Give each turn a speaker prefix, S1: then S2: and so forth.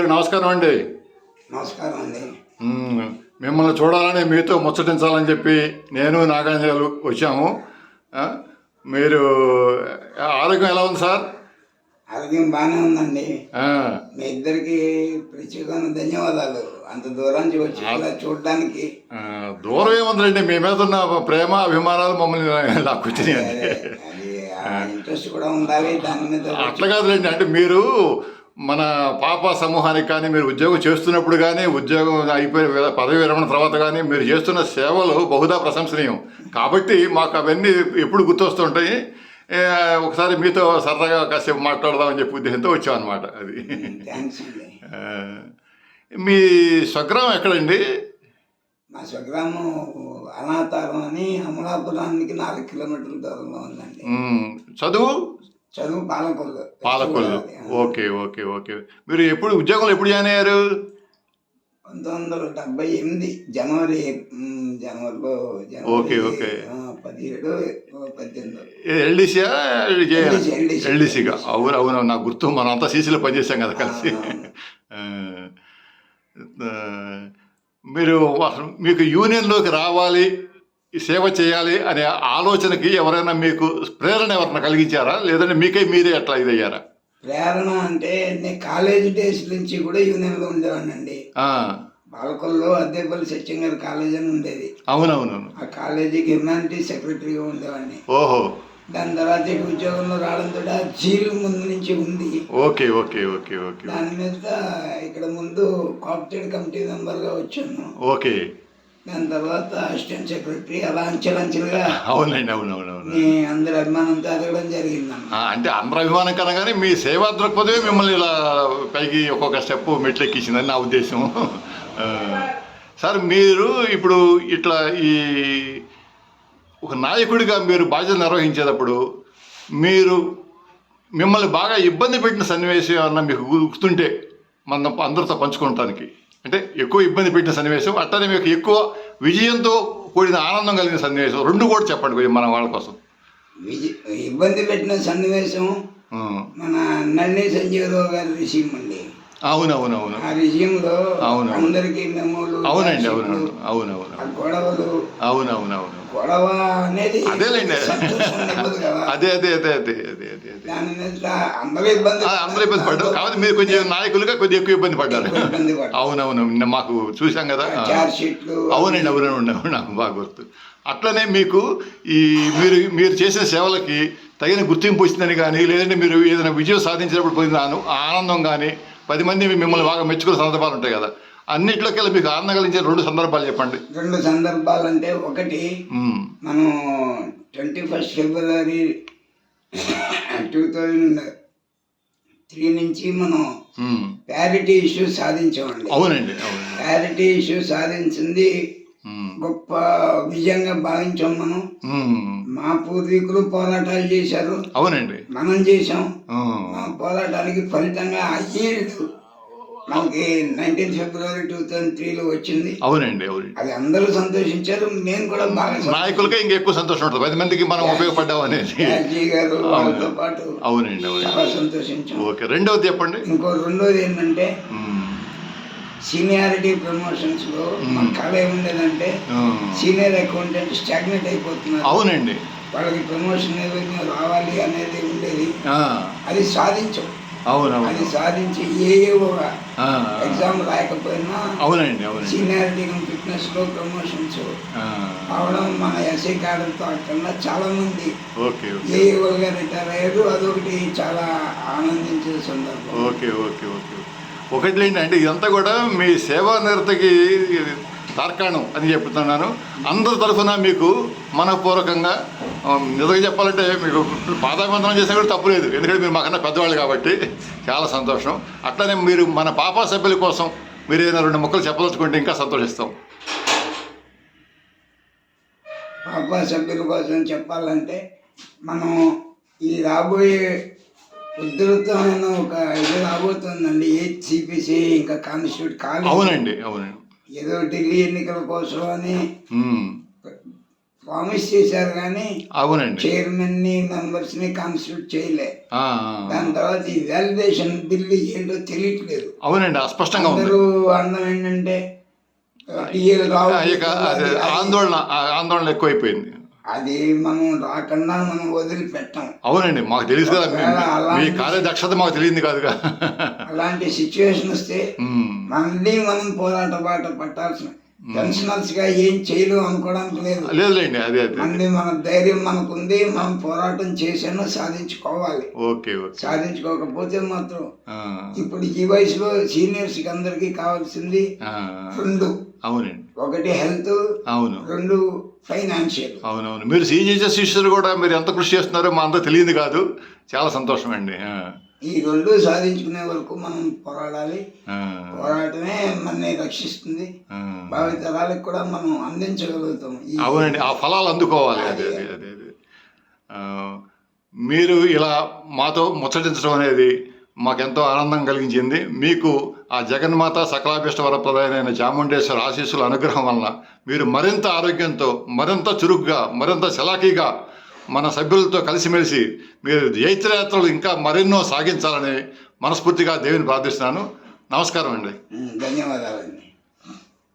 S1: నమస్కారం అండి.
S2: నమస్కారం అండి.
S1: మ్మ్. మిమ్మల్ని చూడాలని మీతో ముచ్చటించాలని చెప్పి నేను నాగాంజలు వచ్చాము. మీరు ఆరోగ్యం ఎలా ఉంది సార్?
S2: ఆరోగ్యం బాగానే ఉందండి. మీ ఇద్దరికి ప్రత్యేకమైన ధన్యవాదాలు. అంత దూరం నుంచి వచ్చి ఇలా చూడడానికి.
S1: దూరం ఏముందండి మీ మీద ఉన్న ప్రేమ అభిమానాలు మమ్మల్ని నాకు
S2: ఆ ఇంట్రెస్ట్ కూడా ఉండాలి దాని మీద
S1: అట్లా కాదులేండి అంటే మీరు మన పాప సమూహానికి కానీ మీరు ఉద్యోగం చేస్తున్నప్పుడు కానీ ఉద్యోగం అయిపోయి పదవి విరమణ తర్వాత కానీ మీరు చేస్తున్న సేవలు బహుదా ప్రశంసనీయం. కాబట్టి మాకు అవన్నీ ఎప్పుడు గుర్తొస్తుంటాయి. ఒకసారి మీతో సరదాగా కాసేపు మాట్లాడదామని చెప్పి ఉద్దేశంతో వచ్చాం అనమాట అది మీ స్వగ్రామం ఎక్కడండి?
S2: మా స్వగ్రామం అనాథారం అని అమలాపురానికి నాలుగు కిలోమీటర్ల దూరంలో ఉందండి.
S1: చదువు?
S2: చదువు Palakollu.
S1: Palakollu. Okay okay okay. మీరు ఎప్పుడు ఉద్యోగంలో ఎప్పుడు జాయిన్ అయ్యారు?
S2: పంతొమ్మిది వందల డెబ్బై ఎనిమిది జనవరి జనవరిలో
S1: ఓకే, ఓకే.
S2: పదిహేడు పద్దెనిమిది.
S1: ఎల్డీసీగా. అవును అవును నాకు గుర్తు మనం అంతా సీసీలో పనిచేసాం కదా కలిసి. మీరు మీకు యూనియన్లోకి రావాలి సేవ చేయాలి అనే ఆలోచనకి ఎవరైనా మీకు ప్రేరణ ఎవరైనా కలిగించారా? లేదంటే మీకై మీరే ఎట్లా ఇదయ్యారా?
S2: ప్రేరణ అంటే నేను కాలేజ్ డేస్ నుంచి కూడా యూనియన్లో ఉండేవాడినండి. బాలకొల్లో అద్దెపల్లి సత్యం గారి కాలేజ్ అని ఉండేది.
S1: అవునవునవును.
S2: ఆ కాలేజీకి హ్యుమానిటీ సెక్రటరీగా ఉండేవాడిని.
S1: ఓహో.
S2: దాని తర్వాత ఉద్యోగంలో రావడంతో ఆ జీలు ముందు నుంచి ఉంది.
S1: Okay okay okay okay.
S2: దాని మీద ఇక్కడ ముందు కాప్టెడ్ కమిటీ మెంబర్గా వచ్చాను.
S1: ఓకే.
S2: దాని తర్వాత అసిస్టెంట్ సెక్రటరీ అలా అంచెలంచెలుగా
S1: అవునండి అవునవునవును
S2: మీ అందరి అభిమానంతో ఎదగడం జరిగిందన్న
S1: అంటే అందరి అభిమానం కన్నా కానీ మీ సేవా దృక్పథమే మిమ్మల్ని ఇలా పైకి ఒక్కొక్క స్టెప్ మెట్లు ఎక్కించిందని నా ఉద్దేశం. సార్ మీరు ఇప్పుడు ఇట్లా ఈ ఒక నాయకుడిగా మీరు బాధ్యత నిర్వహించేటప్పుడు మీరు మిమ్మల్ని బాగా ఇబ్బంది పెట్టిన సన్నివేశం ఏమన్నా మీకు గుర్తుంటే మన అందరితో పంచుకోవటానికి? అంటే ఎక్కువ ఇబ్బంది పెట్టిన సన్నివేశం అట్లనే మీకు ఎక్కువ విజయంతో కూడిన ఆనందం కలిగిన సన్నివేశం రెండు కూడా చెప్పండి కొంచెం మన వాళ్ళ కోసం
S2: ఇబ్బంది పెట్టిన సన్నివేశం. మన నల్లి సంజీవరావు గారి విషయం
S1: అవునవునవును.
S2: ఆ విషయంలో
S1: అవును.
S2: అందరికీ మెమోలు
S1: అవునండి అవునవును. అవునవును
S2: గొడవలు.
S1: అవునవునవును.
S2: గొడవ అనేది
S1: అదేలేండి. అదే అదే అదే అదే అదే అదే అదే.
S2: అందరూ ఇబ్బంది
S1: ఆ, అందరూ ఇబ్బంది పడ్డారు. కాబట్టి మీరు కొంచెం నాయకులుగా కొద్దిగా ఎక్కువ ఇబ్బంది పడ్డారు. అవునవును. నిన్న మాకు చూసాం కదా. అవునండి అవునండి అవును నాకు బాగా గుర్తు. అట్లనే మీకు ఈ మీరు మీరు చేసిన సేవలకి తగిన గుర్తింపు వచ్చిందని కానీ లేదంటే మీరు ఏదైనా విజయం సాధించినప్పుడు పొందిన ఆనందం కానీ పది మంది మిమ్మల్ని బాగా మెచ్చుకునే సందర్భాలు ఉంటాయి కదా. అన్నిట్లోకెళ్ళి మీకు ఆనందం కలిగించే రెండు సందర్భాలు చెప్పండి.
S2: రెండు సందర్భాలు అంటే ఒకటి మనం twenty first February two thousand three నుంచి మనం. ప్యారిటీ ఇష్యూ సాధించామండి.
S1: అవునండి అవును
S2: ప్యారిటీ ఇష్యూ సాధించింది గొప్ప విజయంగా భావించాం మనం. మా పూర్వీకులు పోరాటాలు చేశారు.
S1: అవునండి.
S2: మనం చేసాం పోరాటానికి ఫలితంగా అయ్యేడు మనకి నైన్టీన్ ఫిబ్రవరి టూ థౌజండ్ త్రీలో వచ్చింది.
S1: అవునండి అవునండి.
S2: అది అందరూ సంతోషించారు. నేను కూడా బాగా
S1: నాయకులకే ఇంకా ఎక్కువ సంతోషం ఉంటుంది. పది మందికి మనం ఉపయోగపడ్డాం అనేది.
S2: గారు వాళ్ళతో పాటు
S1: అవునండి
S2: చాలా సంతోషించాం.
S1: ఓకే రెండవది చెప్పండి.
S2: ఇంకో రెండోది ఏంటంటే సీనియారిటీ ప్రమోషన్స్లో మా కళ ఏముండేదంటే. సీనియర్ అకౌంటెంట్ స్టాగ్నెట్ అయిపోతున్నారు.
S1: అవునండి.
S2: వాళ్ళకి ప్రమోషన్ ఏదైనా రావాలి అనేది ఉండేది. అది సాధించాం.
S1: అవునవును.
S2: అది సాధించి ఏ ఒక ఎగ్జామ్ రాయకపోయినా
S1: అవునండి అవునండి.
S2: సీనియారిటీ ఫిట్నెస్లో ప్రమోషన్స్ అవడం మన ఎస్ఐ కార్డులతో కన్నా చాలా మంది.
S1: Okay okay.
S2: ఏఈఓగా రిటైర్ అయ్యారు అదొకటి చాలా ఆనందించే సందర్భం.
S1: Okay okay okay. ఒకటి ఏంటంటే ఇదంతా కూడా మీ సేవా నిరతకి తార్కాణం అని చెప్తున్నాను. అందరి తరఫున మీకు మనపూర్వకంగా నిజంగా చెప్పాలంటే మీకు పాదాభివందనం చేసినా కూడా తప్పులేదు ఎందుకంటే మీరు మాకన్నా పెద్దవాళ్ళు కాబట్టి చాలా సంతోషం. అట్లనే మీరు మన పాపా సభ్యుల కోసం మీరు ఏదైనా రెండు మొక్కలు చెప్పదలుచుకుంటే ఇంకా సంతోషిస్తాం.
S2: పాపా సభ్యుల కోసం చెప్పాలంటే మనం ఈ రాబోయే ఉధృతమైన ఒక ఇది రాబోతుందండి. ఏజ్ సిపిసి ఇంకా కాన్స్టిట్యూట్ కాలేదు.
S1: అవునండి అవునండి.
S2: ఏదో ఢిల్లీ ఎన్నికల కోసం అని ప్రామిస్ చేశారు కానీ
S1: అవునండి.
S2: చైర్మన్ని మెంబర్స్ని కాన్స్టిట్యూట్ చేయలే దాని తర్వాత ఈ వాలిడేషన్ బిల్లు ఏంటో తెలియట్లేదు.
S1: అవునండి అస్పష్టంగా ఉంది.
S2: అందరూ అందం ఏంటంటే
S1: ఆందోళన ఆందోళన ఎక్కువైపోయింది.
S2: అది మనం రాకుండా మనం వదిలిపెట్టాం.
S1: అవునండి మాకు కదా మీ- కార్యదక్షత మాకు తెలియదు కాదుగా.
S2: అలాంటి సిచ్యువేషన్ వస్తే మళ్ళీ మనం పోరాట బాట పట్టాల్సిన పెన్షనర్స్గా ఏం చేయలేము అనుకోవడానికి లేదు.
S1: లేదులేండి అదే అదే
S2: మన ధైర్యం మనకుంది మనం పోరాటం చేసాను సాధించుకోవాలి.
S1: ఓకే
S2: సాధించుకోకపోతే మాత్రం ఇప్పుడు ఈ వయసులో సీనియర్స్కి అందరికి కావాల్సింది రెండు.
S1: అవునండి.
S2: ఒకటి హెల్త్
S1: అవును.
S2: రెండు ఫైనాన్షియల్.
S1: అవునవును. మీరు సీజీజ శిష్యులు కూడా మీరు ఎంత కృషి చేస్తున్నారో మా అంతా తెలియదు కాదు. చాలా సంతోషం అండి
S2: ఈ రెండు సాధించుకునే వరకు మనం పోరాడాలి. పోరాటమే మనని రక్షిస్తుంది. భావితరాలకు కూడా మనం అందించగలుగుతాం
S1: అవునండి. ఆ ఫలాలు అందుకోవాలి. అదే అదే అదే మీరు ఇలా మాతో ముచ్చటించడం అనేది మాకెంతో ఆనందం కలిగించింది. మీకు ఆ జగన్మాత సకలాభిష్ట ప్రధానమైన చాముండేశ్వర ఆశీస్సుల అనుగ్రహం వలన మీరు మరింత ఆరోగ్యంతో మరింత చురుగ్గా మరింత చలాకీగా మన సభ్యులతో కలిసిమెలిసి మీరు జైత్రయాత్రలు ఇంకా మరెన్నో సాగించాలని మనస్ఫూర్తిగా దేవుని ప్రార్థిస్తున్నాను. నమస్కారం అండి
S2: ధన్యవాదాలు ధన్యవాదాలండి.